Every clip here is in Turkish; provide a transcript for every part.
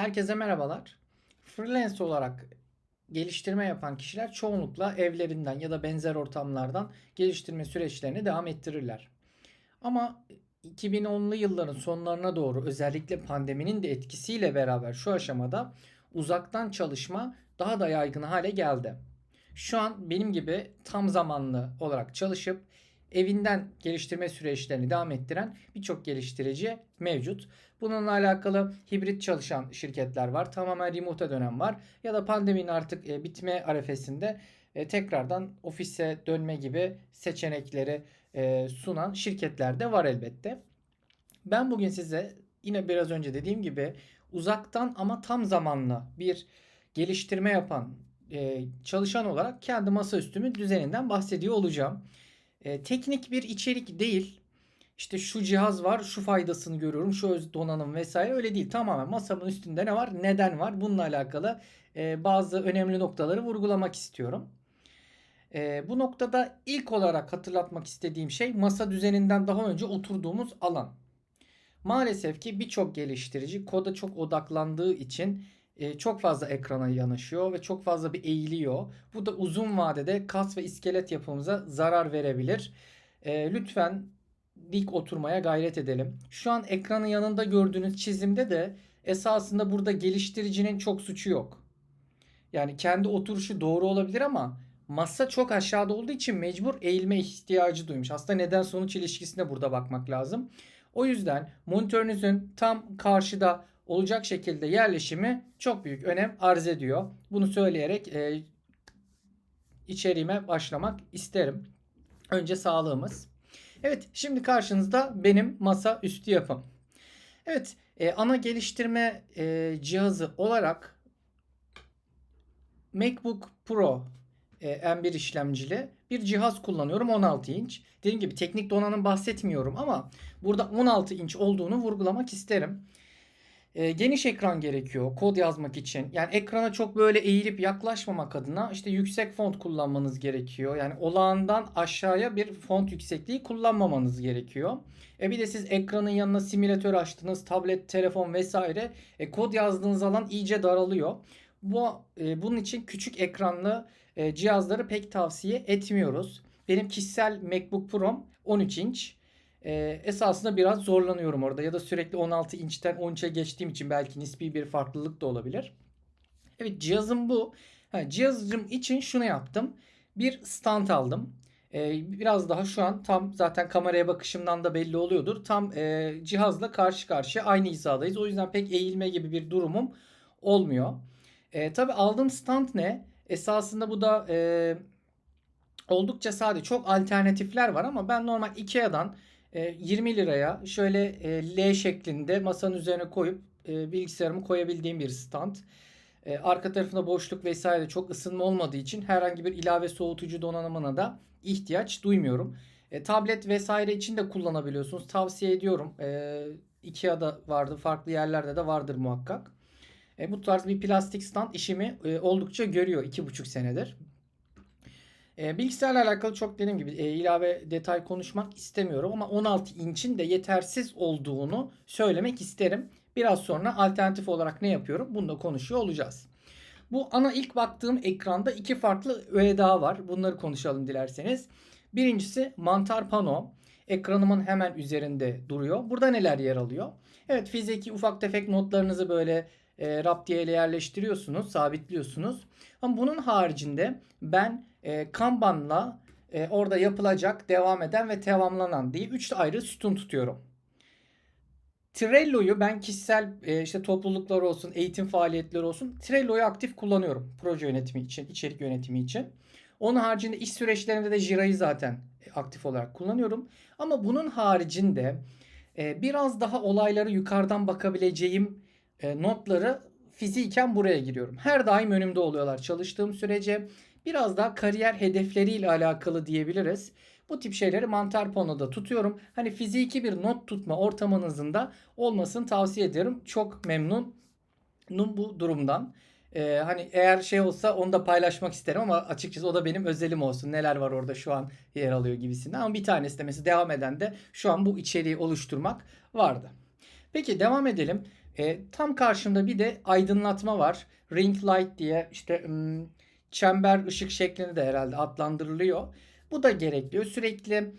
Herkese merhabalar. Freelance olarak geliştirme yapan kişiler çoğunlukla evlerinden ya da benzer ortamlardan geliştirme süreçlerini devam ettirirler. Ama 2010'lu yılların sonlarına doğru özellikle pandeminin de etkisiyle beraber şu aşamada uzaktan çalışma daha da yaygın hale geldi. Şu an benim gibi tam zamanlı olarak çalışıp evinden geliştirme süreçlerini devam ettiren birçok geliştirici mevcut. Bununla alakalı hibrit çalışan şirketler var. Tamamen remote'a dönem var. Ya da pandeminin artık e, bitme arefesinde e, tekrardan ofise dönme gibi seçenekleri e, sunan şirketler de var elbette. Ben bugün size yine biraz önce dediğim gibi uzaktan ama tam zamanlı bir geliştirme yapan çalışan olarak kendi masaüstümün düzeninden bahsediyor olacağım. E, teknik bir içerik değil. İşte şu cihaz var, şu faydasını görüyorum, şu donanım vesaire öyle değil. Tamamen masamın üstünde ne var, neden var bununla alakalı e, bazı önemli noktaları vurgulamak istiyorum. E, bu noktada ilk olarak hatırlatmak istediğim şey masa düzeninden daha önce oturduğumuz alan. Maalesef ki birçok geliştirici koda çok odaklandığı için e, çok fazla ekrana yanaşıyor ve çok fazla bir eğiliyor. Bu da uzun vadede kas ve iskelet yapımıza zarar verebilir. E, lütfen dik oturmaya gayret edelim. Şu an ekranın yanında gördüğünüz çizimde de esasında burada geliştiricinin çok suçu yok. Yani kendi oturuşu doğru olabilir ama masa çok aşağıda olduğu için mecbur eğilme ihtiyacı duymuş. Aslında neden sonuç ilişkisine burada bakmak lazım. O yüzden monitörünüzün tam karşıda olacak şekilde yerleşimi çok büyük önem arz ediyor. Bunu söyleyerek e, içeriğime başlamak isterim. Önce sağlığımız. Evet şimdi karşınızda benim masa üstü yapım. Evet e, ana geliştirme e, cihazı olarak MacBook Pro e, M1 işlemcili bir cihaz kullanıyorum 16 inç. Dediğim gibi teknik donanım bahsetmiyorum ama burada 16 inç olduğunu vurgulamak isterim. E, geniş ekran gerekiyor kod yazmak için. Yani ekrana çok böyle eğilip yaklaşmamak adına işte yüksek font kullanmanız gerekiyor. Yani olağandan aşağıya bir font yüksekliği kullanmamanız gerekiyor. E bir de siz ekranın yanına simülatör açtınız, tablet, telefon vesaire. E, kod yazdığınız alan iyice daralıyor. Bu e, bunun için küçük ekranlı e, cihazları pek tavsiye etmiyoruz. Benim kişisel MacBook Pro'm 13 inç. E, esasında biraz zorlanıyorum orada ya da sürekli 16 inçten 13'e geçtiğim için belki nispi bir farklılık da olabilir. Evet cihazım bu. Ha, cihazım için şunu yaptım. Bir stand aldım. Ee, biraz daha şu an tam zaten kameraya bakışımdan da belli oluyordur. Tam e, cihazla karşı karşıya aynı hizadayız. O yüzden pek eğilme gibi bir durumum olmuyor. E, tabii aldığım stand ne? Esasında bu da e, oldukça sade. Çok alternatifler var ama ben normal Ikea'dan 20 liraya şöyle e, L şeklinde masanın üzerine koyup e, bilgisayarımı koyabildiğim bir stand. E, arka tarafında boşluk vesaire çok ısınma olmadığı için herhangi bir ilave soğutucu donanımına da ihtiyaç duymuyorum. E, tablet vesaire için de kullanabiliyorsunuz. Tavsiye ediyorum. E, Ikea'da vardı, farklı yerlerde de vardır muhakkak. E, bu tarz bir plastik stand işimi e, oldukça görüyor 2,5 senedir. E, bilgisayarla alakalı çok dediğim gibi e, ilave detay konuşmak istemiyorum ama 16 inçin de yetersiz olduğunu söylemek isterim. Biraz sonra alternatif olarak ne yapıyorum bunu da konuşuyor olacağız. Bu ana ilk baktığım ekranda iki farklı öğe daha var. Bunları konuşalım dilerseniz. Birincisi mantar pano. Ekranımın hemen üzerinde duruyor. Burada neler yer alıyor? Evet fiziki ufak tefek notlarınızı böyle e, raptiye ile yerleştiriyorsunuz, sabitliyorsunuz. Ama bunun haricinde ben e, Kanban'la e, orada yapılacak, devam eden ve tamamlanan diye 3 ayrı sütun tutuyorum. Trello'yu ben kişisel e, işte topluluklar olsun, eğitim faaliyetleri olsun Trello'yu aktif kullanıyorum proje yönetimi için, içerik yönetimi için. Onun haricinde iş süreçlerinde de Jira'yı zaten aktif olarak kullanıyorum. Ama bunun haricinde e, biraz daha olayları yukarıdan bakabileceğim e, notları fiziken buraya giriyorum. Her daim önümde oluyorlar çalıştığım sürece. Biraz daha kariyer hedefleriyle alakalı diyebiliriz. Bu tip şeyleri mantar panoda tutuyorum. Hani fiziki bir not tutma ortamınızın da olmasını tavsiye ederim. Çok memnunum bu durumdan. Ee, hani eğer şey olsa onu da paylaşmak isterim ama açıkçası o da benim özelim olsun. Neler var orada şu an yer alıyor gibisinden. Ama bir tanesi de mesela devam eden de şu an bu içeriği oluşturmak vardı. Peki devam edelim. E, tam karşımda bir de aydınlatma var. Ring light diye işte çember ışık şeklinde de herhalde adlandırılıyor. Bu da gerekli. Sürekli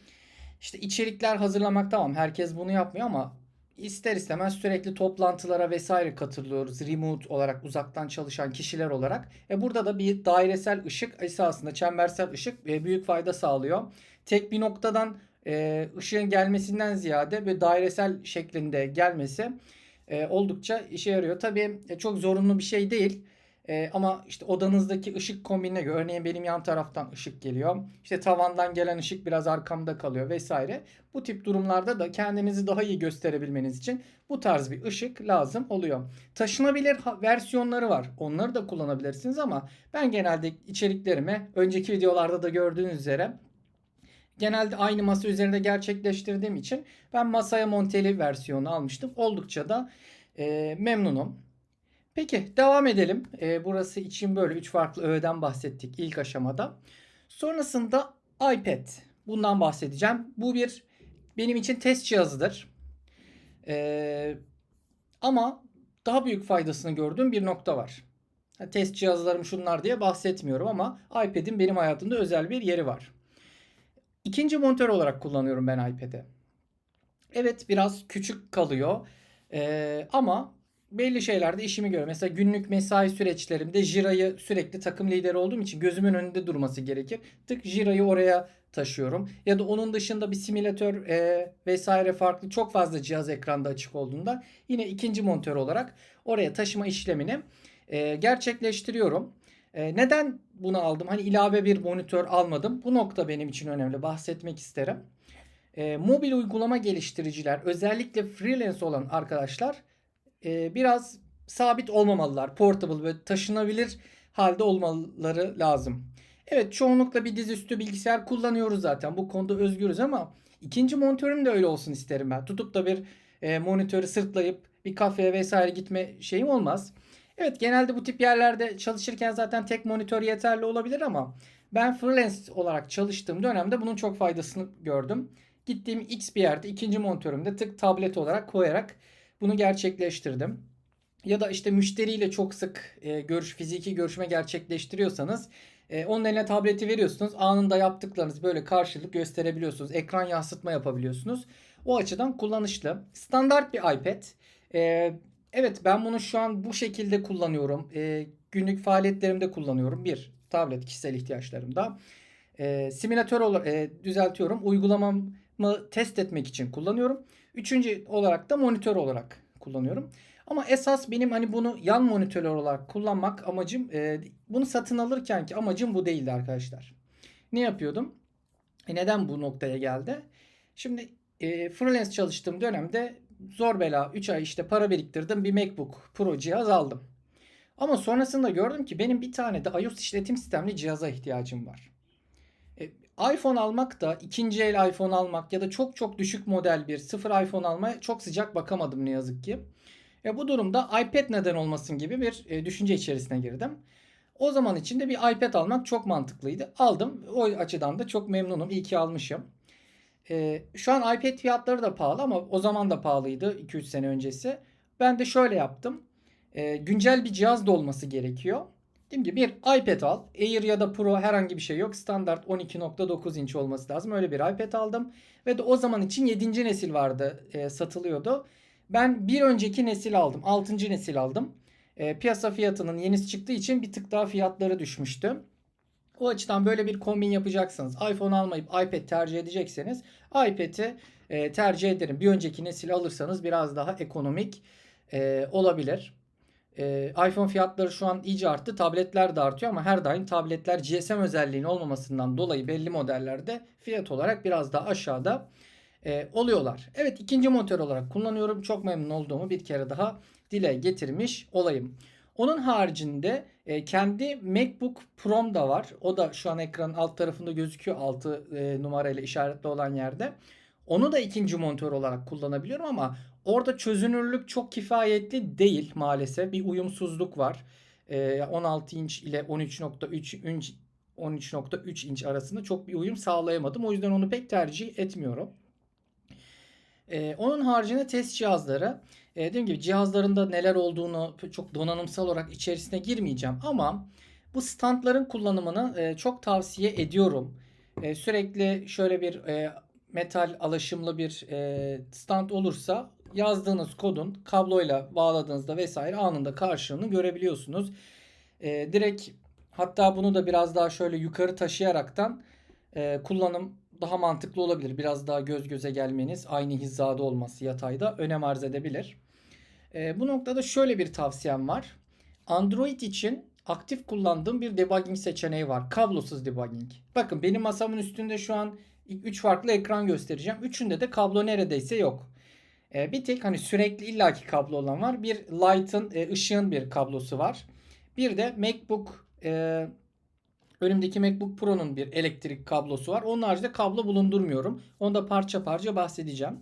işte içerikler hazırlamak tamam herkes bunu yapmıyor ama ister istemez sürekli toplantılara vesaire katılıyoruz. Remote olarak uzaktan çalışan kişiler olarak. E burada da bir dairesel ışık esasında çembersel ışık e, büyük fayda sağlıyor. Tek bir noktadan e, ışığın gelmesinden ziyade bir dairesel şeklinde gelmesi e, oldukça işe yarıyor. Tabii e, çok zorunlu bir şey değil. E, ama işte odanızdaki ışık kombinine göre örneğin benim yan taraftan ışık geliyor. İşte tavandan gelen ışık biraz arkamda kalıyor vesaire. Bu tip durumlarda da kendinizi daha iyi gösterebilmeniz için bu tarz bir ışık lazım oluyor. Taşınabilir versiyonları var. Onları da kullanabilirsiniz ama ben genelde içeriklerimi önceki videolarda da gördüğünüz üzere genelde aynı masa üzerinde gerçekleştirdiğim için ben masaya monteli versiyonu almıştım. Oldukça da e, memnunum. Peki devam edelim. E, burası için böyle üç farklı öğeden bahsettik ilk aşamada. Sonrasında iPad. Bundan bahsedeceğim. Bu bir benim için test cihazıdır. E, ama daha büyük faydasını gördüğüm bir nokta var. Test cihazlarım şunlar diye bahsetmiyorum ama iPad'in benim hayatımda özel bir yeri var. İkinci monitör olarak kullanıyorum ben iPad'i. Evet biraz küçük kalıyor ee, ama belli şeylerde işimi görüyor. Mesela günlük mesai süreçlerimde Jira'yı sürekli takım lideri olduğum için gözümün önünde durması gerekir. Tık Jira'yı oraya taşıyorum. Ya da onun dışında bir simülatör e, vesaire farklı çok fazla cihaz ekranda açık olduğunda yine ikinci monitör olarak oraya taşıma işlemini e, gerçekleştiriyorum. E, neden bunu aldım? Hani ilave bir monitör almadım. Bu nokta benim için önemli. Bahsetmek isterim. E, mobil uygulama geliştiriciler özellikle freelance olan arkadaşlar e, biraz sabit olmamalılar. Portable ve taşınabilir halde olmaları lazım. Evet çoğunlukla bir dizüstü bilgisayar kullanıyoruz zaten. Bu konuda özgürüz ama ikinci monitörüm de öyle olsun isterim ben. Tutup da bir e, monitörü sırtlayıp bir kafeye vesaire gitme şeyim olmaz. Evet genelde bu tip yerlerde çalışırken zaten tek monitör yeterli olabilir ama ben freelance olarak çalıştığım dönemde bunun çok faydasını gördüm. Gittiğim X bir yerde ikinci monitörümde tık tablet olarak koyarak bunu gerçekleştirdim. Ya da işte müşteriyle çok sık e, görüş, fiziki görüşme gerçekleştiriyorsanız e, onun eline tableti veriyorsunuz. Anında yaptıklarınızı böyle karşılık gösterebiliyorsunuz. Ekran yansıtma yapabiliyorsunuz. O açıdan kullanışlı. Standart bir iPad. E, evet ben bunu şu an bu şekilde kullanıyorum. E, günlük faaliyetlerimde kullanıyorum. Bir, tablet kişisel ihtiyaçlarımda. E, simülatör olarak e, düzeltiyorum. Uygulamamı test etmek için kullanıyorum. Üçüncü olarak da monitör olarak kullanıyorum. Ama esas benim hani bunu yan monitör olarak kullanmak amacım e, bunu satın alırken ki amacım bu değildi arkadaşlar. Ne yapıyordum? E neden bu noktaya geldi? Şimdi e, freelance çalıştığım dönemde zor bela 3 ay işte para biriktirdim bir MacBook Pro cihaz aldım. Ama sonrasında gördüm ki benim bir tane de iOS işletim sistemli cihaza ihtiyacım var iPhone almak da ikinci el iPhone almak ya da çok çok düşük model bir sıfır iPhone almaya çok sıcak bakamadım ne yazık ki. E bu durumda iPad neden olmasın gibi bir e, düşünce içerisine girdim. O zaman içinde bir iPad almak çok mantıklıydı. Aldım. O açıdan da çok memnunum. İyi ki almışım. E, şu an iPad fiyatları da pahalı ama o zaman da pahalıydı 2-3 sene öncesi. Ben de şöyle yaptım. E, güncel bir cihaz da olması gerekiyor. Dediğim gibi bir iPad al. Air ya da Pro herhangi bir şey yok. Standart 12.9 inç olması lazım. Öyle bir iPad aldım. Ve de o zaman için 7. nesil vardı. E, satılıyordu. Ben bir önceki nesil aldım. 6. nesil aldım. E, piyasa fiyatının yenisi çıktığı için bir tık daha fiyatları düşmüştü. O açıdan böyle bir kombin yapacaksınız. iPhone almayıp iPad tercih edecekseniz iPad'i e, tercih ederim. Bir önceki nesil alırsanız biraz daha ekonomik e, olabilir. Ee, iPhone fiyatları şu an iyice arttı. Tabletler de artıyor ama her daim tabletler GSM özelliğinin olmamasından dolayı belli modellerde fiyat olarak biraz daha aşağıda e, oluyorlar. Evet ikinci monitör olarak kullanıyorum. Çok memnun olduğumu bir kere daha dile getirmiş olayım. Onun haricinde e, kendi MacBook Pro'm da var. O da şu an ekranın alt tarafında gözüküyor. 6 e, numarayla işaretli olan yerde. Onu da ikinci monitör olarak kullanabiliyorum ama Orada çözünürlük çok kifayetli değil maalesef. Bir uyumsuzluk var. 16 ee, inç ile 13.3 inç 13.3 inç arasında çok bir uyum sağlayamadım. O yüzden onu pek tercih etmiyorum. Ee, onun haricinde test cihazları. Ee, dediğim gibi cihazlarında neler olduğunu çok donanımsal olarak içerisine girmeyeceğim ama bu standların kullanımını e, çok tavsiye ediyorum. E, sürekli şöyle bir e, metal alaşımlı bir e, stand olursa yazdığınız kodun kabloyla bağladığınızda vesaire anında karşılığını görebiliyorsunuz. E, direkt hatta bunu da biraz daha şöyle yukarı taşıyaraktan e, kullanım daha mantıklı olabilir. Biraz daha göz göze gelmeniz, aynı hizada olması yatayda önem arz edebilir. E, bu noktada şöyle bir tavsiyem var. Android için aktif kullandığım bir debugging seçeneği var. Kablosuz debugging. Bakın benim masamın üstünde şu an 3 farklı ekran göstereceğim. Üçünde de kablo neredeyse yok. E, bir tek hani sürekli illaki kablo olan var. Bir Light'ın e, ışığın bir kablosu var. Bir de MacBook e, önümdeki MacBook Pro'nun bir elektrik kablosu var. Onun haricinde kablo bulundurmuyorum. Onda parça parça bahsedeceğim.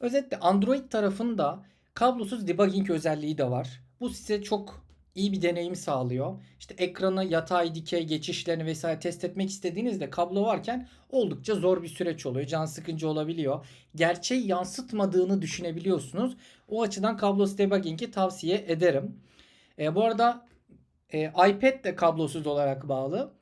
Özetle Android tarafında kablosuz debugging özelliği de var. Bu size çok iyi bir deneyim sağlıyor. İşte ekranı, yatay, dikey geçişlerini vesaire test etmek istediğinizde kablo varken oldukça zor bir süreç oluyor. Can sıkıcı olabiliyor. Gerçeği yansıtmadığını düşünebiliyorsunuz. O açıdan kablosuz debugging'i tavsiye ederim. E, bu arada e, iPad de kablosuz olarak bağlı.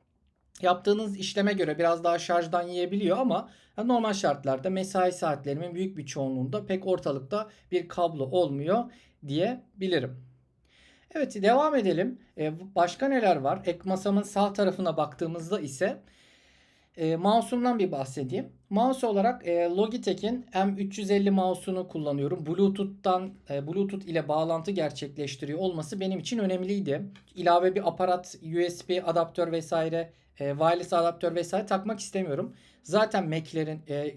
Yaptığınız işleme göre biraz daha şarjdan yiyebiliyor ama normal şartlarda mesai saatlerimin büyük bir çoğunluğunda pek ortalıkta bir kablo olmuyor diyebilirim. Evet devam edelim. Ee, başka neler var? Ek masamın sağ tarafına baktığımızda ise e, mouse'umdan bir bahsedeyim. Mouse olarak e, Logitech'in M350 mouse'unu kullanıyorum. Bluetooth'tan e, Bluetooth ile bağlantı gerçekleştiriyor olması benim için önemliydi. İlave bir aparat, USB adaptör vesaire, e, wireless adaptör vesaire takmak istemiyorum. Zaten Mac'lerin e,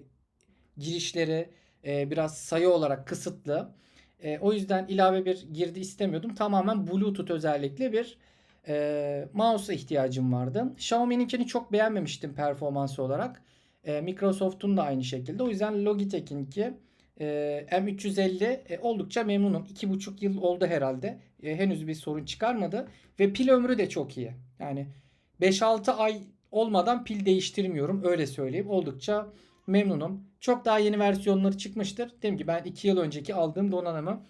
girişleri e, biraz sayı olarak kısıtlı. E, o yüzden ilave bir girdi istemiyordum. Tamamen Bluetooth özellikle bir e, mouse'a ihtiyacım vardı. Xiaomi'ninkini çok beğenmemiştim performansı olarak. E, Microsoft'un da aynı şekilde. O yüzden Logitech'inki e, M350 e, oldukça memnunum. 2,5 yıl oldu herhalde. E, henüz bir sorun çıkarmadı. Ve pil ömrü de çok iyi. Yani 5-6 ay olmadan pil değiştirmiyorum. Öyle söyleyeyim. Oldukça memnunum. Çok daha yeni versiyonları çıkmıştır. Dedim ki ben 2 yıl önceki aldığım donanımı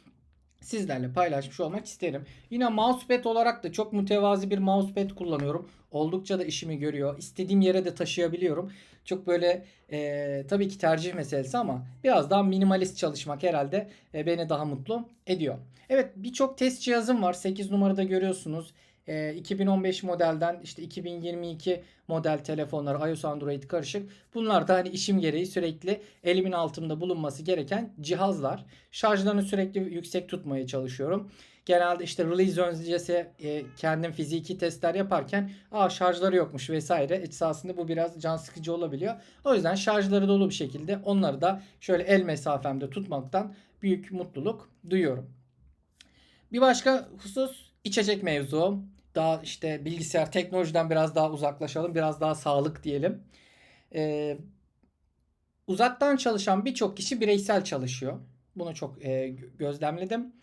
sizlerle paylaşmış olmak isterim. Yine mousepad olarak da çok mütevazi bir mousepad kullanıyorum. Oldukça da işimi görüyor. İstediğim yere de taşıyabiliyorum. Çok böyle e, tabii ki tercih meselesi ama biraz daha minimalist çalışmak herhalde e, beni daha mutlu ediyor. Evet birçok test cihazım var. 8 numarada görüyorsunuz. 2015 modelden işte 2022 model telefonlar iOS Android karışık. Bunlar da hani işim gereği sürekli elimin altında bulunması gereken cihazlar. Şarjlarını sürekli yüksek tutmaya çalışıyorum. Genelde işte release öncesi e, kendim fiziki testler yaparken aa şarjları yokmuş vesaire. Esasında bu biraz can sıkıcı olabiliyor. O yüzden şarjları dolu bir şekilde onları da şöyle el mesafemde tutmaktan büyük mutluluk duyuyorum. Bir başka husus içecek mevzu. Daha işte bilgisayar teknolojiden biraz daha uzaklaşalım. Biraz daha sağlık diyelim. Ee, uzaktan çalışan birçok kişi bireysel çalışıyor. Bunu çok e, gözlemledim.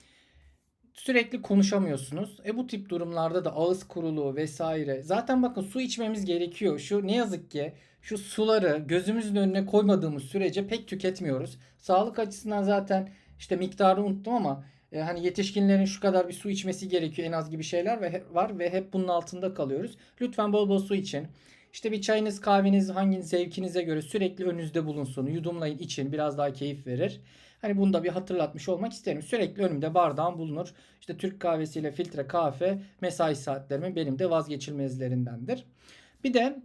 Sürekli konuşamıyorsunuz. E bu tip durumlarda da ağız kuruluğu vesaire. Zaten bakın su içmemiz gerekiyor. Şu ne yazık ki şu suları gözümüzün önüne koymadığımız sürece pek tüketmiyoruz. Sağlık açısından zaten işte miktarı unuttum ama e, hani yetişkinlerin şu kadar bir su içmesi gerekiyor en az gibi şeyler ve var ve hep bunun altında kalıyoruz. Lütfen bol bol su için. İşte bir çayınız kahveniz hangi zevkinize göre sürekli önünüzde bulunsun. Yudumlayın için biraz daha keyif verir. Hani bunu da bir hatırlatmış olmak isterim. Sürekli önümde bardağım bulunur. İşte Türk kahvesiyle filtre kahve mesai saatlerimin benim de vazgeçilmezlerindendir. Bir de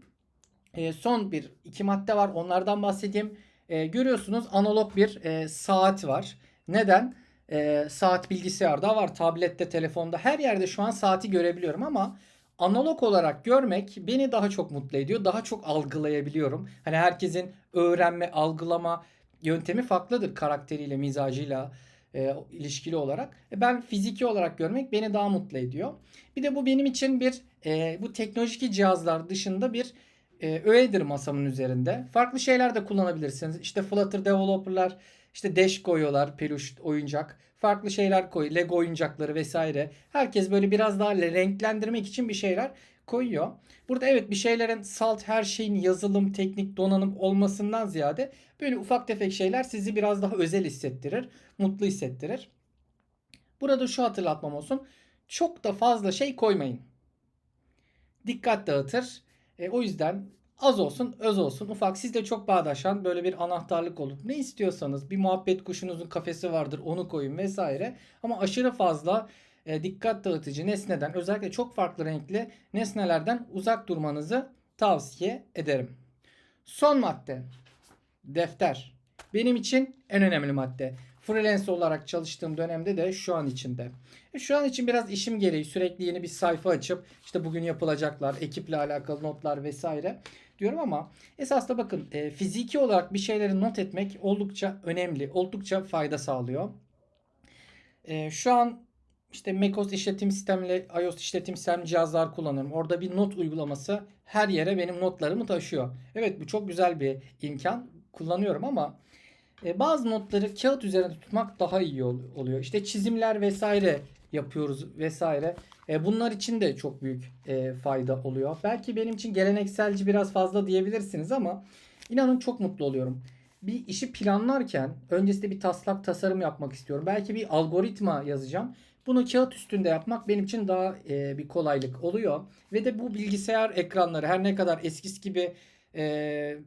e, son bir iki madde var. Onlardan bahsedeyim. E, görüyorsunuz analog bir e, saat var. Neden? E, saat bilgisayarda var, tablette, telefonda her yerde şu an saati görebiliyorum ama analog olarak görmek beni daha çok mutlu ediyor. Daha çok algılayabiliyorum. Hani herkesin öğrenme, algılama yöntemi farklıdır karakteriyle, mizacıyla e, ilişkili olarak. E, ben fiziki olarak görmek beni daha mutlu ediyor. Bir de bu benim için bir e, bu teknolojik cihazlar dışında bir e, öğedir masamın üzerinde. Farklı şeyler de kullanabilirsiniz. İşte Flutter developerlar işte Dash koyuyorlar, peluş oyuncak. Farklı şeyler koy, Lego oyuncakları vesaire. Herkes böyle biraz daha renklendirmek için bir şeyler koyuyor. Burada evet bir şeylerin salt her şeyin yazılım, teknik, donanım olmasından ziyade böyle ufak tefek şeyler sizi biraz daha özel hissettirir, mutlu hissettirir. Burada şu hatırlatmam olsun. Çok da fazla şey koymayın. Dikkat dağıtır. E, o yüzden az olsun, öz olsun. Ufak sizde çok bağdaşan böyle bir anahtarlık olur. Ne istiyorsanız bir muhabbet kuşunuzun kafesi vardır onu koyun vesaire. Ama aşırı fazla e, dikkat dağıtıcı nesneden özellikle çok farklı renkli nesnelerden uzak durmanızı tavsiye ederim. Son madde. Defter. Benim için en önemli madde. Freelance olarak çalıştığım dönemde de şu an içinde. E, Şu an için biraz işim gereği sürekli yeni bir sayfa açıp işte bugün yapılacaklar, ekiple alakalı notlar vesaire diyorum ama esas da bakın e, fiziki olarak bir şeyleri not etmek oldukça önemli, oldukça fayda sağlıyor. E, şu an işte macOS işletim sistemiyle iOS işletim sistem cihazlar kullanıyorum. Orada bir not uygulaması her yere benim notlarımı taşıyor. Evet bu çok güzel bir imkan. Kullanıyorum ama e, bazı notları kağıt üzerinde tutmak daha iyi ol- oluyor. İşte çizimler vesaire yapıyoruz vesaire. E, bunlar için de çok büyük e, fayda oluyor. Belki benim için gelenekselci biraz fazla diyebilirsiniz ama inanın çok mutlu oluyorum. Bir işi planlarken öncesinde bir taslak tasarım yapmak istiyorum. Belki bir algoritma yazacağım. Bunu kağıt üstünde yapmak benim için daha e, bir kolaylık oluyor. Ve de bu bilgisayar ekranları her ne kadar eskisi gibi e,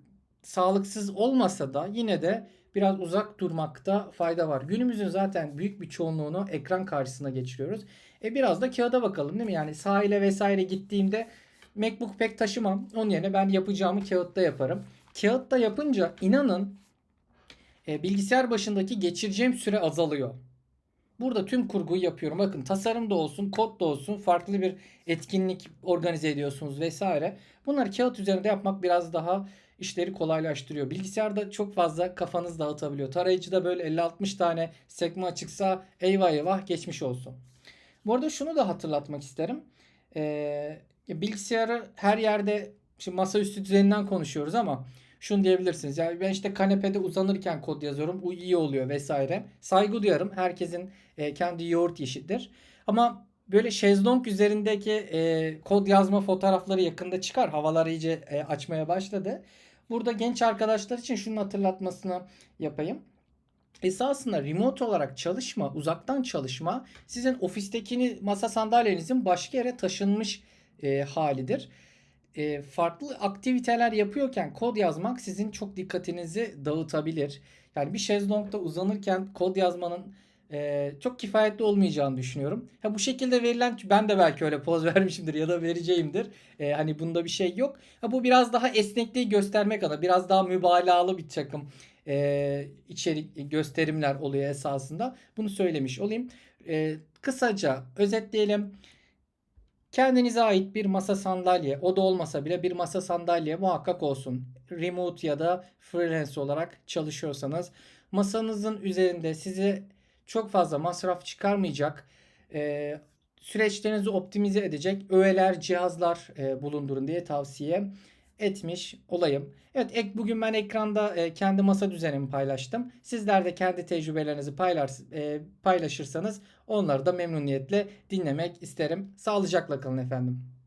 sağlıksız olmasa da yine de biraz uzak durmakta fayda var. Günümüzün zaten büyük bir çoğunluğunu ekran karşısına geçiriyoruz. E biraz da kağıda bakalım değil mi? Yani sahile vesaire gittiğimde MacBook pek taşımam. Onun yerine ben yapacağımı kağıtta yaparım. Kağıtta yapınca inanın e, bilgisayar başındaki geçireceğim süre azalıyor. Burada tüm kurguyu yapıyorum. Bakın tasarım da olsun, kod da olsun, farklı bir etkinlik organize ediyorsunuz vesaire. Bunları kağıt üzerinde yapmak biraz daha işleri kolaylaştırıyor. Bilgisayarda çok fazla kafanız dağıtabiliyor. Tarayıcıda böyle 50-60 tane sekme açıksa eyvah eyvah geçmiş olsun. Bu arada şunu da hatırlatmak isterim. Ee, bilgisayarı her yerde şimdi masaüstü düzeninden konuşuyoruz ama şunu diyebilirsiniz. Yani ben işte kanepede uzanırken kod yazıyorum. Bu iyi oluyor vesaire. Saygı duyarım. Herkesin e, kendi yoğurt işidir. Ama böyle şezlong üzerindeki e, kod yazma fotoğrafları yakında çıkar. Havalar iyice e, açmaya başladı. Burada genç arkadaşlar için şunun hatırlatmasını yapayım. Esasında remote olarak çalışma, uzaktan çalışma sizin ofistekini masa sandalyenizin başka yere taşınmış e, halidir. E, farklı aktiviteler yapıyorken kod yazmak sizin çok dikkatinizi dağıtabilir. Yani bir şezlongda uzanırken kod yazmanın e, çok kifayetli olmayacağını düşünüyorum. Ha, bu şekilde verilen ben de belki öyle poz vermişimdir ya da vereceğimdir. E, hani bunda bir şey yok. Ha, bu biraz daha esnekliği göstermek adına biraz daha mübalağalı bir takım e, içerik gösterimler oluyor esasında. Bunu söylemiş olayım. E, kısaca özetleyelim. Kendinize ait bir masa sandalye, o da olmasa bile bir masa sandalye muhakkak olsun. Remote ya da freelance olarak çalışıyorsanız masanızın üzerinde size çok fazla masraf çıkarmayacak, e, süreçlerinizi optimize edecek öğeler, cihazlar e, bulundurun diye tavsiye etmiş olayım. Evet ek bugün ben ekranda e, kendi masa düzenimi paylaştım. Sizler de kendi tecrübelerinizi paylar, e, paylaşırsanız onları da memnuniyetle dinlemek isterim. Sağlıcakla kalın efendim.